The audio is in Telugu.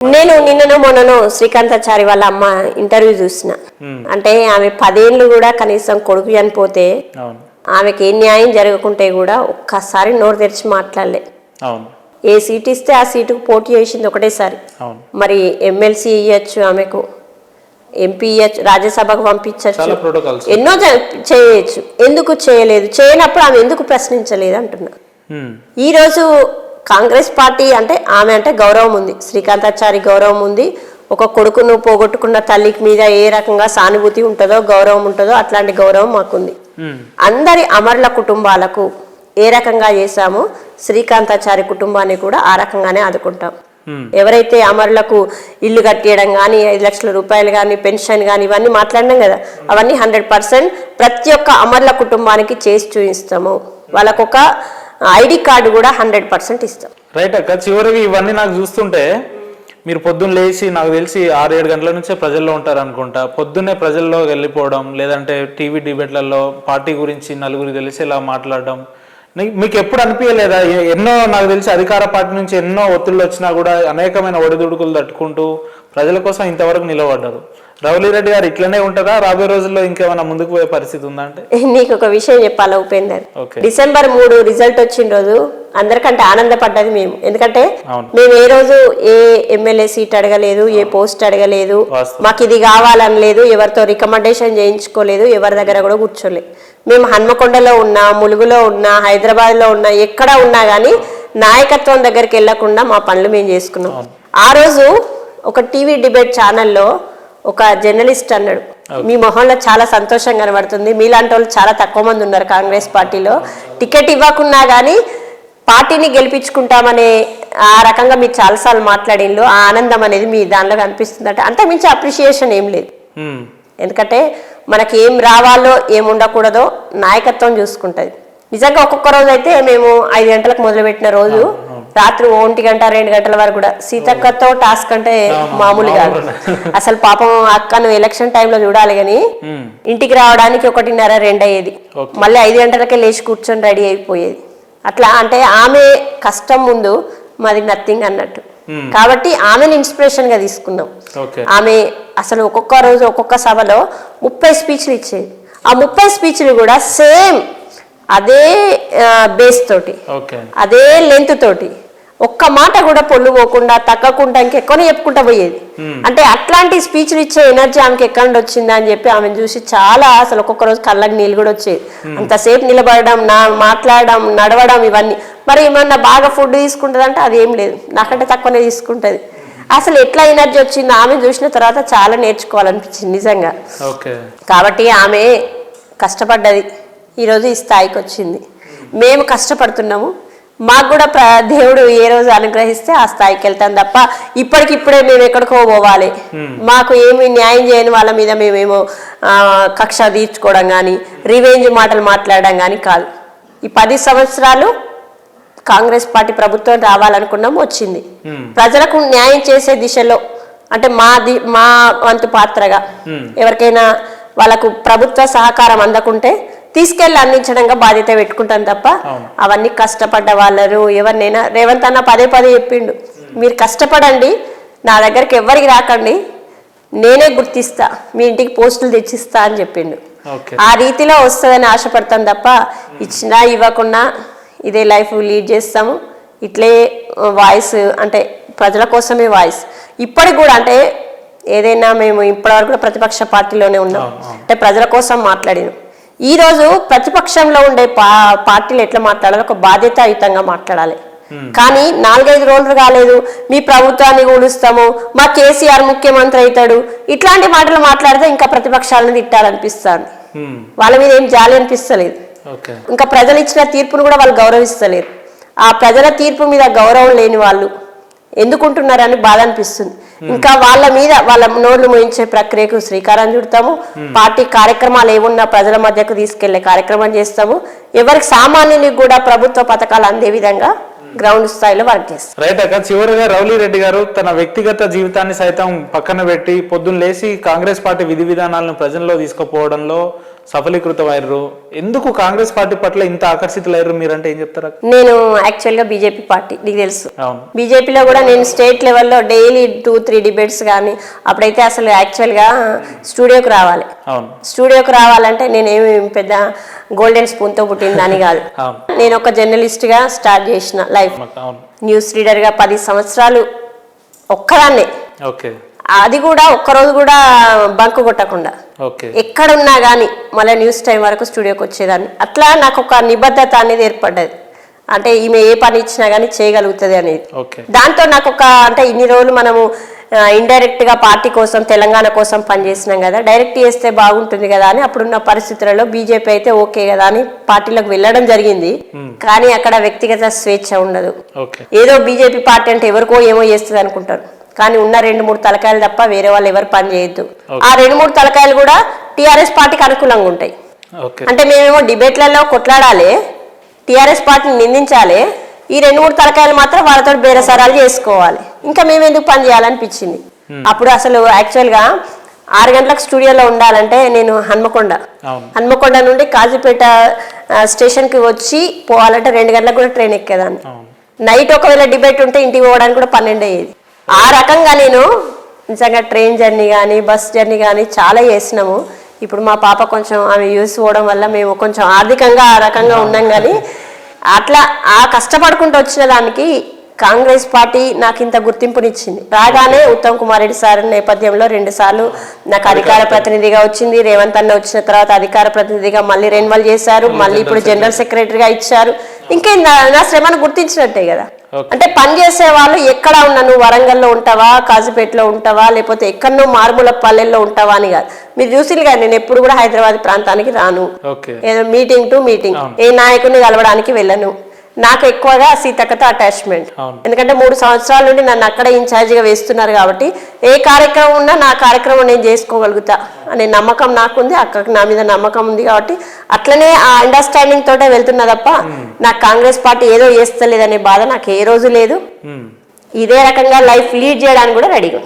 నేను నిన్నను మొన్నను శ్రీకాంతాచారి వాళ్ళ అమ్మ ఇంటర్వ్యూ చూసిన. అంటే ఆమె పదేళ్ళు కూడా కనీసం కొడుకు చనిపోతే అవును. ఆమెకి ఏ న్యాయం జరగకుంటే కూడా ఒక్కసారి నోరు తెరిచి మాట్లాడలే. అవును. ఏ సీట్ ఇస్తే ఆ సీటుకు పోటీ చేసింది ఒకటేసారి. అవును. మరి ఎమ్మెల్సీ ఇవ్వచ్చు ఆమెకు ఎంపీ ఇవ్వచ్చు రాజ్యసభకు ప్రోటోకాల్స్ ఎన్నో జ- చేయొచ్చు. ఎందుకు చేయలేదు? చేయనప్పుడు ఆమె ఎందుకు ప్రశ్నించలేదు అంటున్నా. ఉమ్, ఈరోజు కాంగ్రెస్ పార్టీ అంటే ఆమె అంటే గౌరవం ఉంది. శ్రీకాంతాచారి గౌరవం ఉంది. ఒక కొడుకును పోగొట్టుకున్న తల్లికి మీద ఏ రకంగా సానుభూతి ఉంటుందో గౌరవం ఉంటుందో అట్లాంటి గౌరవం మాకుంది. అందరి అమరుల కుటుంబాలకు ఏ రకంగా చేశామో శ్రీకాంతాచారి కుటుంబాన్ని కూడా ఆ రకంగానే ఆదుకుంటాం. ఎవరైతే అమరులకు ఇల్లు కట్టేయడం కానీ ఐదు లక్షల రూపాయలు కానీ పెన్షన్ కానీ ఇవన్నీ మాట్లాడినాం కదా అవన్నీ హండ్రెడ్ పర్సెంట్ ప్రతి ఒక్క అమరుల కుటుంబానికి చేసి చూపిస్తాము. వాళ్ళకొక ఐడి కార్డు కూడా హండ్రెడ్ పర్సెంట్ ఇస్తాం. రైట్ అక్క చివరికి ఇవన్నీ నాకు చూస్తుంటే మీరు పొద్దున్న లేచి నాకు తెలిసి ఆరు ఏడు గంటల నుంచే ప్రజల్లో ఉంటారు అనుకుంటా పొద్దున్నే ప్రజల్లో వెళ్ళిపోవడం లేదంటే టీవీ డిబేట్లలో పార్టీ గురించి నలుగురు తెలిసి ఇలా మాట్లాడడం మీకు ఎప్పుడు అనిపించలేదా? ఎన్నో నాకు తెలిసి అధికార పార్టీ నుంచి ఎన్నో ఒత్తిళ్ళు వచ్చినా కూడా అనేకమైన ఒడిదుడుకులు తట్టుకుంటూ ప్రజల కోసం ఇంతవరకు నిలబడ్డారు. రవలి రెడ్డి గారు ఇట్లనే ఉంటుందా? రాబోయే రోజుల్లో ఇంకేమైనా ముందుకు పోయే పరిస్థితి ఉందా అంటే? నీకు ఒక విషయం చెప్పాలా ఉపేందర్? డిసెంబర్ మూడు రిజల్ట్ వచ్చిన రోజు అందరికంటే ఆనందపడ్డది మేము. ఎందుకంటే. మేము ఏ రోజు ఏ ఎమ్మెల్యే సీట్ అడగలేదు ఏ పోస్ట్ అడగలేదు. మాకు ఇది కావాలని లేదు ఎవరితో రికమెండేషన్ చేయించుకోలేదు ఎవరి దగ్గర కూడా కూర్చోలేదు మేము హన్మకొండలో ఉన్నా ములుగులో ఉన్నా హైదరాబాద్లో ఉన్నా ఎక్కడ ఉన్నా కానీ నాయకత్వం దగ్గరికి వెళ్ళకుండా మా పనులు మేము చేసుకున్నాం. ఆ రోజు ఒక టీవీ డిబేట్ ఛానల్లో ఒక జర్నలిస్ట్ అన్నాడు. మీ మొహంలో చాలా సంతోషం కనబడుతుంది. మీలాంటి వాళ్ళు చాలా తక్కువ మంది ఉన్నారు కాంగ్రెస్ పార్టీలో. టికెట్ ఇవ్వకున్నా కానీ పార్టీని గెలిపించుకుంటామనే ఆ రకంగా మీరు చాలాసార్లు మాట్లాడిండ్రు ఆ ఆనందం అనేది మీ దానిలో కనిపిస్తుందట. అంత మించి అప్రిషియేషన్ ఏం లేదు. ఎందుకంటే మనకి ఏం రావాలో ఏం ఉండకూడదో నాయకత్వం చూసుకుంటుంది. నిజంగా ఒక్కొక్క రోజు అయితే మేము ఐదు గంటలకు మొదలుపెట్టిన రోజు రాత్రి ఒంటి గంట రెండు గంటల వరకు కూడా సీతక్కతో టాస్క్ అంటే మామూలు కాదు. అసలు పాపం అక్కను ఎలక్షన్ టైంలో చూడాలి కానీ ఉమ్, ఇంటికి రావడానికి ఒకటిన్నర రెండు అయ్యేది. మళ్ళీ ఐదు గంటలకే లేచి కూర్చొని రెడీ అయిపోయేది. అట్లా అంటే ఆమె కష్టం ముందు మాది నథింగ్ అన్నట్టు. కాబట్టి ఆమెను ఇన్స్పిరేషన్గా తీసుకున్నాం ఆమె అసలు ఒక్కొక్క రోజు ఒక్కొక్క సభలో ముప్పై స్పీచ్లు ఇచ్చేది. ఆ ముప్పై స్పీచ్లు కూడా సేమ్ అదే బేస్ తోటి అదే లెంత్ తోటి ఒక్క మాట కూడా పొల్లు పోకుండా తగ్గకుండా ఇంకెక్కువనే చెప్పుకుంటా పోయేది. అంటే అట్లాంటి స్పీచ్లు ఇచ్చే ఎనర్జీ ఆమెకి ఎక్కడ వచ్చిందా అని చెప్పి ఆమెను చూసి చాలా అసలు ఒక్కొక్క రోజు కళ్ళకి నీళ్ళు కూడా వచ్చేది అంతసేపు నిలబడడం నా మాట్లాడడం నడవడం ఇవన్నీ. మరి ఏమన్నా బాగా ఫుడ్ తీసుకుంటుందంటే అది ఏం లేదు. నాకంటే తక్కువనే తీసుకుంటది. అసలు ఎట్లా ఎనర్జీ వచ్చిందో ఆమె చూసిన తర్వాత చాలా నేర్చుకోవాలనిపించింది నిజంగా. కాబట్టి ఆమె కష్టపడ్డది. ఈరోజు ఈ స్థాయికి వచ్చింది. మేము కష్టపడుతున్నాము. మాకు కూడా ప్ర దేవుడు ఏ రోజు అనుగ్రహిస్తే ఆ స్థాయికి వెళ్తాం తప్ప ఇప్పటికిప్పుడే మేము ఎక్కడికో పోవాలి. మాకు ఏమి న్యాయం చేయని వాళ్ళ మీద మేమేమో కక్ష తీర్చుకోవడం కానీ రివెంజ్ మాటలు మాట్లాడడం కానీ కాదు. ఈ పది సంవత్సరాలు కాంగ్రెస్ పార్టీ ప్రభుత్వం రావాలనుకున్నాం వచ్చింది. ప్రజలకు న్యాయం చేసే దిశలో అంటే మా ది మా వంతు పాత్రగా ఎవరికైనా వాళ్ళకు ప్రభుత్వ సహకారం అందకుంటే తీసుకెళ్ళి అందించడంగా బాధ్యత పెట్టుకుంటాం తప్ప అవన్నీ కష్టపడ్డ వాళ్ళను ఎవరినైనా రేవంత్ అన్న పదే పదే చెప్పిండు. మీరు కష్టపడండి నా దగ్గరికి ఎవరికి రాకండి నేనే గుర్తిస్తా మీ ఇంటికి పోస్టులు తెచ్చిస్తా అని చెప్పిండు. ఆ రీతిలో వస్తుందని ఆశపడతాం తప్ప ఇచ్చినా ఇవ్వకుండా ఇదే లైఫ్ లీడ్ చేస్తాము. ఇట్లే వాయిస్ అంటే ప్రజల కోసమే వాయిస్. ఇప్పటికి కూడా అంటే ఏదైనా మేము ఇప్పటివరకు కూడా ప్రతిపక్ష పార్టీలోనే ఉన్నాం. అంటే ప్రజల కోసం మాట్లాడినాం. ఈ రోజు ప్రతిపక్షంలో ఉండే పా పార్టీలు ఎట్లా మాట్లాడాలి ఒక బాధ్యతాయుతంగా మాట్లాడాలి. కానీ నాలుగైదు రోజులు కాలేదు మీ ప్రభుత్వాన్ని కూలుస్తాము మా కేసీఆర్ ముఖ్యమంత్రి అవుతాడు ఇట్లాంటి మాటలు మాట్లాడితే ఇంకా ప్రతిపక్షాలను తిట్టాలనిపిస్తుంది. ఉమ్, వాళ్ళ మీద ఏం జాలి అనిపిస్తలేదు. ఇంకా ప్రజలు ఇచ్చిన తీర్పును కూడా వాళ్ళు గౌరవిస్తలేరు. ఆ ప్రజల తీర్పు మీద గౌరవం లేని వాళ్ళు ఎందుకుంటున్నారని బాధ అనిపిస్తుంది. ఇంకా వాళ్ళ మీద వాళ్ళ నోళ్ళు మోయించే ప్రక్రియకు శ్రీకారం చుడతాము. పార్టీ కార్యక్రమాలు ఏమున్నా ప్రజల మధ్యకు తీసుకెళ్ళే కార్యక్రమం చేస్తాము. ఎవరికి సామాన్యునికి కూడా ప్రభుత్వ పథకాలు అందే విధంగా గ్రౌండ్ స్థాయిలో వర్క్ చేస్తాం. రైట్ అక్క చివరిగా రౌలీ రెడ్డి గారు తన వ్యక్తిగత జీవితాన్ని సైతం పక్కన పెట్టి పొద్దున్న లేచి కాంగ్రెస్ పార్టీ విధి విధానాలను ప్రజల్లో తీసుకుపోవడంలో సఫలీకృతం అయ్యారు ఎందుకు కాంగ్రెస్ పార్టీ పట్ల ఇంత ఆకర్షితులయ్యారు మీరంటే ఏం చెప్తారు? నేను యాక్చువల్గా బీజేపీ పార్టీ నీకు తెలుసు. బీజేపీలో కూడా నేను స్టేట్ లెవెల్లో డైలీ టూ త్రీ డిబేట్స్ కానీ అప్పుడైతే అసలు యాక్చువల్గా స్టూడియోకి రావాలి. స్టూడియోకి రావాలంటే నేనేమి పెద్ద గోల్డెన్ స్పూన్తో పుట్టిందని కాదు. అవును. నేను ఒక జర్నలిస్ట్గా స్టార్ట్ చేసిన లైఫ్ న్యూస్ రీడర్గా పది సంవత్సరాలు ఒక్కదాన్నే. ఓకే. అది కూడా ఒక్కరోజు కూడా బంక్ కొట్టకుండా. ఎక్కడున్నా కానీ మళ్ళీ న్యూస్ టైం వరకు స్టూడియోకి వచ్చేదాన్ని. అట్లా నాకు ఒక నిబద్ధత అనేది ఏర్పడ్డది. అంటే ఈమె ఏ పని ఇచ్చినా కానీ చేయగలుగుతుంది అనేది. దాంతో నాకు ఒక అంటే ఇన్ని రోజులు మనము ఇండైరెక్ట్గా పార్టీ కోసం తెలంగాణ కోసం పనిచేసినాం కదా. డైరెక్ట్ చేస్తే బాగుంటుంది కదా అని అప్పుడున్న పరిస్థితులలో బీజేపీ అయితే ఓకే కదా అని పార్టీలోకి వెళ్ళడం జరిగింది. కానీ అక్కడ వ్యక్తిగత స్వేచ్ఛ ఉండదు. ఏదో బీజేపీ పార్టీ అంటే ఎవరికో ఏమో చేస్తుంది అనుకుంటారు. కానీ ఉన్న రెండు మూడు తలకాయలు తప్ప వేరే వాళ్ళు ఎవరు పని చేయొద్దు. ఆ రెండు మూడు తలకాయలు కూడా టీఆర్ఎస్ పార్టీకి అనుకూలంగా ఉంటాయి. అంటే మేమేమో డిబేట్లలో కొట్లాడాలి టీఆర్ఎస్ పార్టీని నిందించాలి ఈ రెండు మూడు తలకాయలు మాత్రం వాళ్ళతో బేరసారాలు చేసుకోవాలి. ఇంకా మేము ఎందుకు పని చేయాలనిపించింది. అప్పుడు అసలు యాక్చువల్గా ఆరు గంటలకు స్టూడియోలో ఉండాలంటే నేను హన్మకొండ. హన్మకొండ నుండి కాజీపేట స్టేషన్కి వచ్చి పోవాలంటే రెండు గంటలకు కూడా ట్రైన్ ఎక్కేదాన్ని. నైట్ ఒకవేళ డిబేట్ ఉంటే ఇంటికి పోవడానికి కూడా పన్నెండు అయ్యేది. ఆ రకంగా నేను నిజంగా ట్రైన్ జర్నీ కానీ బస్ జర్నీ కానీ చాలా చేసినాము. ఇప్పుడు మా పాప కొంచెం ఆమె యూస్ పోవడం వల్ల మేము కొంచెం ఆర్థికంగా ఆ రకంగా ఉన్నాం కానీ అట్లా ఆ కష్టపడుకుంటూ వచ్చిన దానికి కాంగ్రెస్ పార్టీ నాకు ఇంత గుర్తింపునిచ్చింది. రాగానే ఉత్తమ్ కుమార్ రెడ్డి సార్ నేపథ్యంలో రెండు సార్లు నాకు అధికార ప్రతినిధిగా వచ్చింది. రేవంత్ అన్న వచ్చిన తర్వాత అధికార ప్రతినిధిగా మళ్ళీ రెన్యువల్ చేశారు. మళ్ళీ ఇప్పుడు జనరల్ సెక్రటరీగా ఇచ్చారు. ఇంకా నా- శ్రమను గుర్తించినట్టే కదా. అంటే పని చేసే వాళ్ళు ఎక్కడ ఉన్నా నువ్వు వరంగల్లో ఉంటావా కాజీపేటలో ఉంటావా లేకపోతే ఎక్కడనో మారుమూల పల్లెల్లో ఉంటావా అని కాదు. మీరు చూసిరు కదా నేను ఎప్పుడు కూడా హైదరాబాద్ ప్రాంతానికి రాను. ఏదో మీటింగ్ టు మీటింగ్. ఏ నాయకుడిని కలవడానికి వెళ్ళను. నాకు ఎక్కువగా సీతక్కతో అటాచ్మెంట్. ఎందుకంటే మూడు సంవత్సరాల నుండి నన్ను అక్కడే ఇన్ఛార్జిగా వేస్తున్నారు కాబట్టి ఏ కార్యక్రమం ఉన్నా నా కార్యక్రమం నేను చేసుకోగలుగుతా అనే నమ్మకం నాకుంది అక్కకి నా మీద నమ్మకం ఉంది కాబట్టి అట్లనే ఆ అండర్స్టాండింగ్ తోటే వెళ్తున్నా తప్ప నాకు కాంగ్రెస్ పార్టీ ఏదో చేస్తలేదనే బాధ నాకు ఏ రోజు లేదు. ఇదే రకంగా లైఫ్ లీడ్ చేయడానికి కూడా రెడీగా